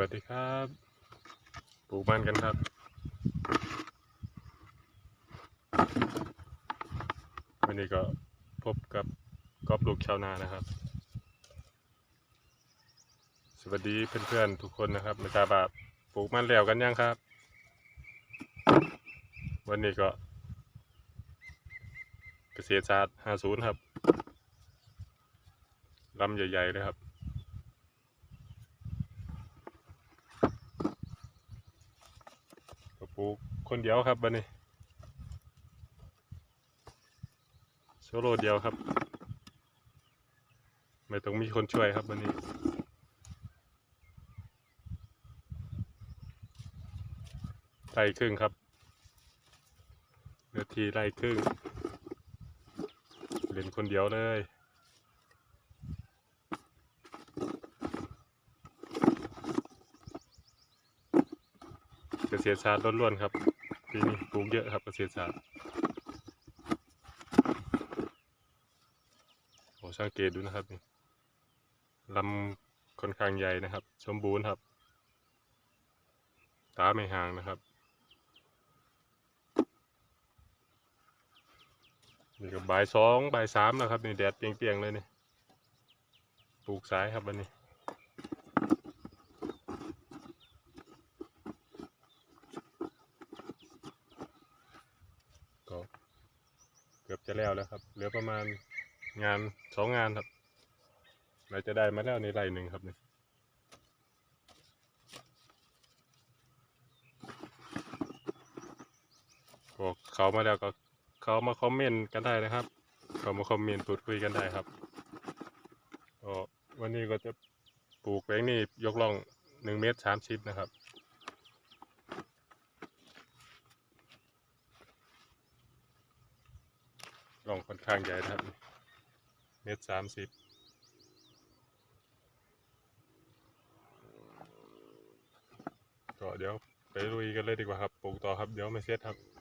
วัสดีครับ ปลูกมันกันครับวันนี้ก็พบกับกอบลูกชาวนานะครับ สวัสดีเพื่อนๆทุกคนนะครับม่ทราบาปลูกมันแล้วกันยังครับ วันนี้ก็เกษตรศาสตร์50 ครับลำใหญ่ๆเลยครับ ปลูกคนเดียวครับบันนี้โซโล่เดียวครับ ไม่ต้องมีคนช่วยครับบันนี้ไร่ครึ่งครับเนื้อทีไร่ครึ่งเล่นคนเดียวเลย กษตรศาสตร์ล้วนๆครับปีนี้ปลูกเยอะครับเกษตรศาสตร์โอ้สังเกตดูนะครับนี่ลำค่อนข้างใหญ่นะครับ สมบูรณ์ครับ ตาไม่ห่างนะครับนี่ก็บ่ายสองบ่ายสามแล้วครับนี่แดดเปรียงๆเลยนี่ปลูกสายครับวันนี้ ก็เกือบจะแล้วแล้ว ครับ เหลือประมาณงานสองงานครับ เราจะได้มาแล้วในไร่หนึ่งครับเนี่ยก็เขามาแล้วก็เขามาคอมเมนต์กันได้นะครับเขามาคอมเมนต์พูดคุยกันได้ครับก็วันนี้ก็จะปลูกแปลงนี้ยกล่องหนึ่งเมตรสามสิบนะครับ ร่องค่อนข้างใหญ่นะครับ เมตรสามสิบก็เดี๋ยวไปลุยกันเลยดีกว่าครับ ปลูกต่อครับ เดี๋ยวไม่เสร็จครับ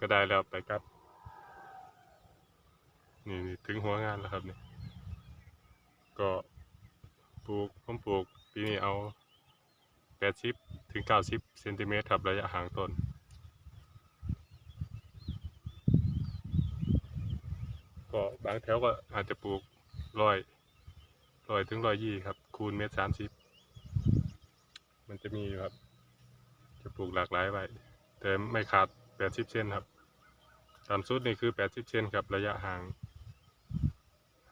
ก็ได้แล้วไปครับนี่นี่ถึงหัวงานแล้วครับนี่ก็ปลูกผมปลูกปีนี้เอาแปดสิบถึงเก้าสิบเซนติเมตรครับระยะห่างต้นก็บางแถวก็อาจจะปลูกร้อยร้อยถึงร้อยยี่ครับ คูณเมตรสามสิบมันจะมีครับ จะปลูกหลากหลายไว้แต่ไม่ขาด แปดสิบเซนครับต่ำสุดนี่คือแปดสิบเซนครับระยะห่าง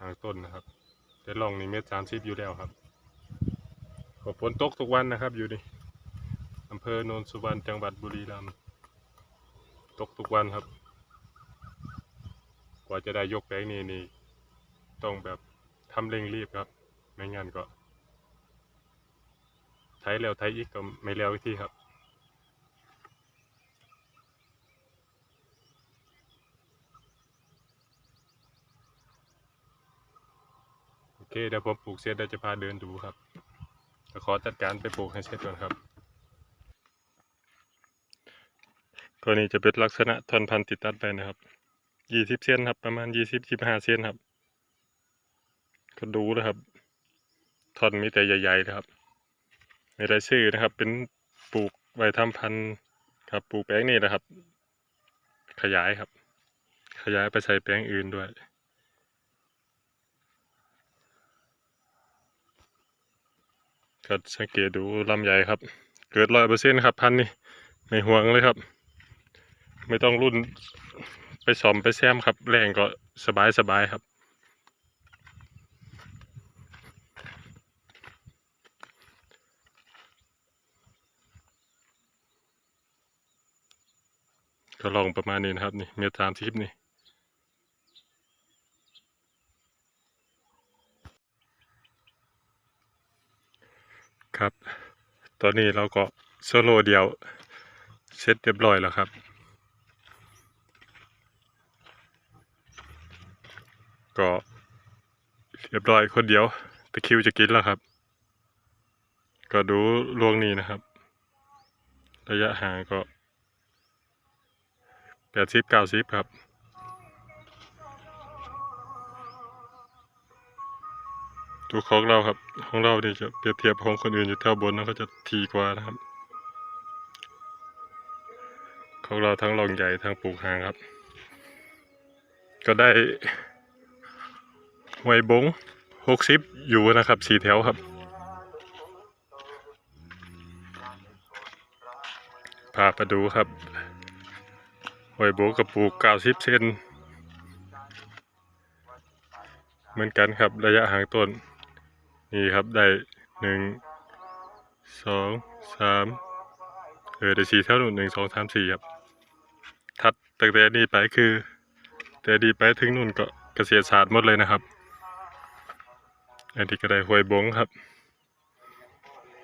ห่างต้นนะครับแต่ลองนี่เมตรสามสิบอยู่แล้วครับก็ฝนตกทุกวันนะครับอยู่นี่อำเภอโนนสุวรรณจังหวัดบุรีรัมย์ตกทุกวันครับ กว่าจะได้ยกแปลงนี้นี่ต้องแบบทำเร่งรีบครับ ไม่งั้นก็ไถแล้วไถอีกก็ไม่แล้ววิธีครับ เคเดี๋ยวผมปลูกเสร็จเดี๋ยวจะพาเดินดูครับขอจัดการไปปลูกให้เสร็จก่อนครับตัวนี้จะเป็นลักษณะท่อนพันธุ์ติดตัดไปนะครับยี่สิบเซนครับ ประมาณยี่สิบสิบห้าเซนครับ ก็ดูนะครับท่อนมีแต่ใหญ่ๆนะครับไม่ได้ซื้อนะครับ เป็นปลูกไว้ทำพันธุ์ครับปลูกแปลงนี่นะครับ ขยายครับ ขยายไปใส่แปลงอื่นด้วย ก็สังเกตดูลำใหญ่ครับ เกิดร้อยเปอร์เซ็นต์ครับพันนี่ไม่ห่วงเลยครับ ไม่ต้องรุ่นไปสอมไปแซมครับ แรงก็สบายสบายครับก็ลองประมาณนี้นะครับนี่เมตรสามสิบนี่ ครับ ตอนนี้เราก็โซโลเดียวเสร็จเรียบร้อยแล้วครับ ก็เรียบร้อยคนเดียวตะคิวจะกินแล้วครับ ก็ดูลวงนี้นะครับ ระยะห่างก็แปดสิบเก้าสิบครับ ดูของเราครับ ของเราเนี่จะเปรียบเทียบของคนอื่นอยู่แถวบนนะก็จะทีกว่านะครับ ของเราทั้งลองใหญ่ทั้งปลูกหางครับ ก็ได้ไวบงหกสิบอยู่นะครับสี่แถวครับ พาไปดูครับไวบงกับปลูกเก้าสิบเซนเหมือนกันครับระยะห่างต้น นี่ครับได้หนึ่งสองสามเออได้สี่เท่าหนึ่งหนึ่งสองสามสี่ครับทัดตั้งแต่นี้ไปคือแต่ดีไปถึงนู่นก็เกษตรศาสตร์หมดเลยนะครับ อันนี้ก็ได้หวยบงครับ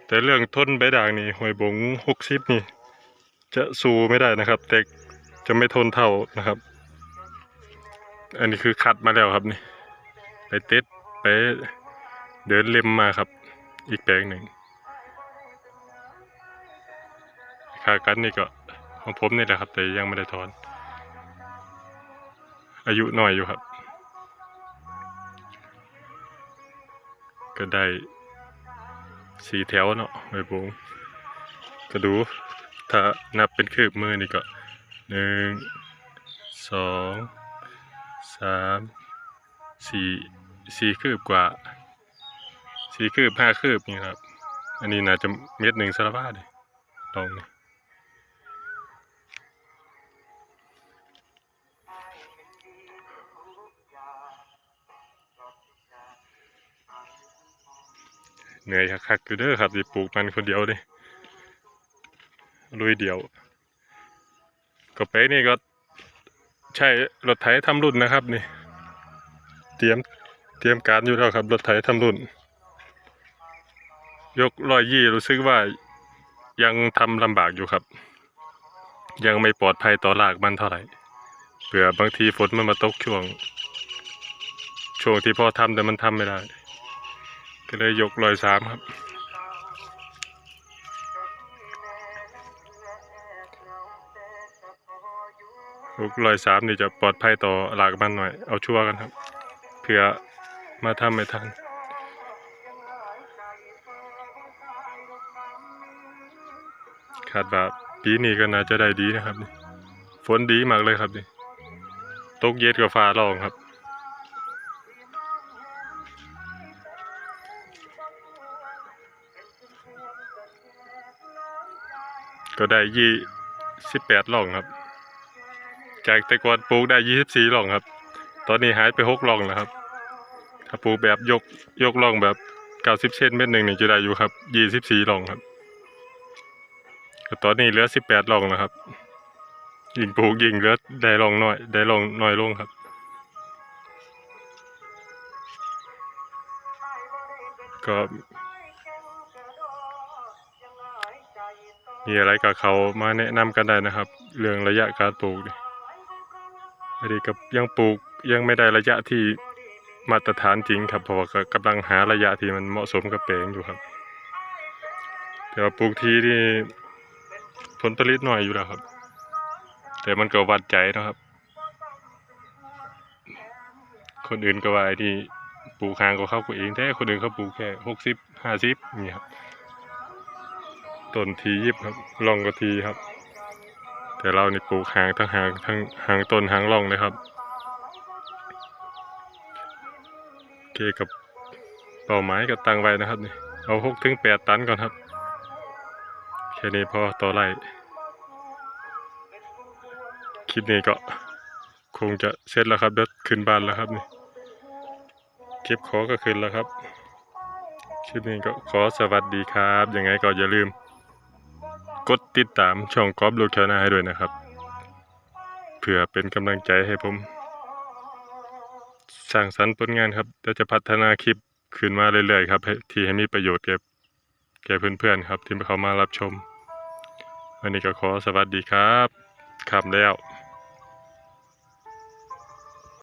แต่เรื่องทนใบด่างนี่หวยบงหกสิบนี่ จะสู้ไม่ได้นะครับ แต่จะไม่ทนเท่านะครับ อันนี้คือคัดมาแล้วครับนี่ ไปเต็ดไป เดินเล็มมาครับ อีกแปลงหนึ่งคากันนี่ก็ของผมนี่แหละครับ แต่ยังไม่ได้ถอน อายุน้อยอยู่ครับ ก็ได้สี่แถวเนาะใบโบงก็ดู ถ้านับเป็นคืบมือนี่ก็หนึ่งสองสามสี่สี่คืบกว่า สี่คืบห้าคืบนี่ครับ อันนี้น่าจะเม็ดหนึ่งสารพัดเลยลองนี่เหนื่อยคักๆอยู่เด้อครับที่ปลูกมันคนเดียวเลยลุยเดียวก็ไปนี่ก็ใช่รถไถทำรุ่นนะครับนี่ เตรียมเตรียมการอยู่แล้วครับ รถไถทำรุ่น ยกร้อยยี่รู้สึกว่ายังทำลำบากอยู่ครับ ยังไม่ปลอดภัยต่อรากมันเท่าไหร่เผื่อบางทีฝนมันมาตกช่วง ช่วงที่พอทำแต่มันทำไม่ได้ ก็เลยยกร้อยสามครับยกร้อยสามนี่จะปลอดภัยต่อรากมันหน่อย เอาชัวร์กันครับ เผื่อมาทำไม่ทัน คาดว่าปีนี้ก็น่าจะได้ดีนะครับนี่ฝนดีมากเลยครับนี่ตกเย็ดกับฟ้าร้องครับ ก็ได้ยี่สิบแปดล่องครับ จากแต่ก่อนปลูกได้ยี่สิบสี่ล่องครับ ตอนนี้หายไปหกล่องแล้วครับ ถ้าปลูกแบบยกยกล่องแบบเก้าสิบเซนเม็ดหนึ่งนี่จะได้อยู่ครับยี่สิบสี่ลองครับ ตอนนี้เหลือสิบแปดลองแล้วครับ ยิงปลูกยิงเหลือได้ลองน้อย ได้ลองน้อยลงครับ ก็มีอะไรกับเขามาแนะนำกันได้นะครับ เรื่องระยะการปลูกนี่อันนี้กับยังปลูกยังไม่ได้ระยะที่มาตรฐานจริงครับเพราะว่ากำลังหาระยะที่มันเหมาะสมกับแปลงอยู่ครับ แต่ว่าปลูกทีนี่ ผลผลิตน้อยอยู่แล้วครับ แต่มันก็วัดใจนะครับ คนอื่นก็ว่าไอ้นี่ปลูกหางกว่าเขากูเองแต่คนอื่นเขาปลูกแค่หกสิบห้าสิบนี่ครับต้นทียิบครับร่องก็ทีครับ แต่เรานี่ปลูกหางทั้งหางทั้งหางต้นหางร่องเลยครับเคกับเป้าหมายก็ตั้งไว้นะครับนี่เอาหกถึงแปดตันก่อนครับ แค่นี้พอต่อไร่คลิปนี้ก็คงจะเสร็จแล้วครับเดี๋ยวขึ้นบ้านแล้วครับนี่เก็บขอก็ขึ้นแล้วครับ คลิปนี้ก็ขอสวัสดีครับ ยังไงก็อย่าลืม กดติดตามช่องกอบลูกแคนาให้ด้วยนะครับ เพื่อเป็นกำลังใจให้ผม สร้างสรรค์ผลงานครับเดี๋ยวจะพัฒนาคลิปขึ้นมาเรื่อยๆครับที่ให้มีประโยชน์แก่ แก่เพื่อนๆครับที่เขามารับชม วันนี้ก็ขอสวัสดีครับครับแล้ว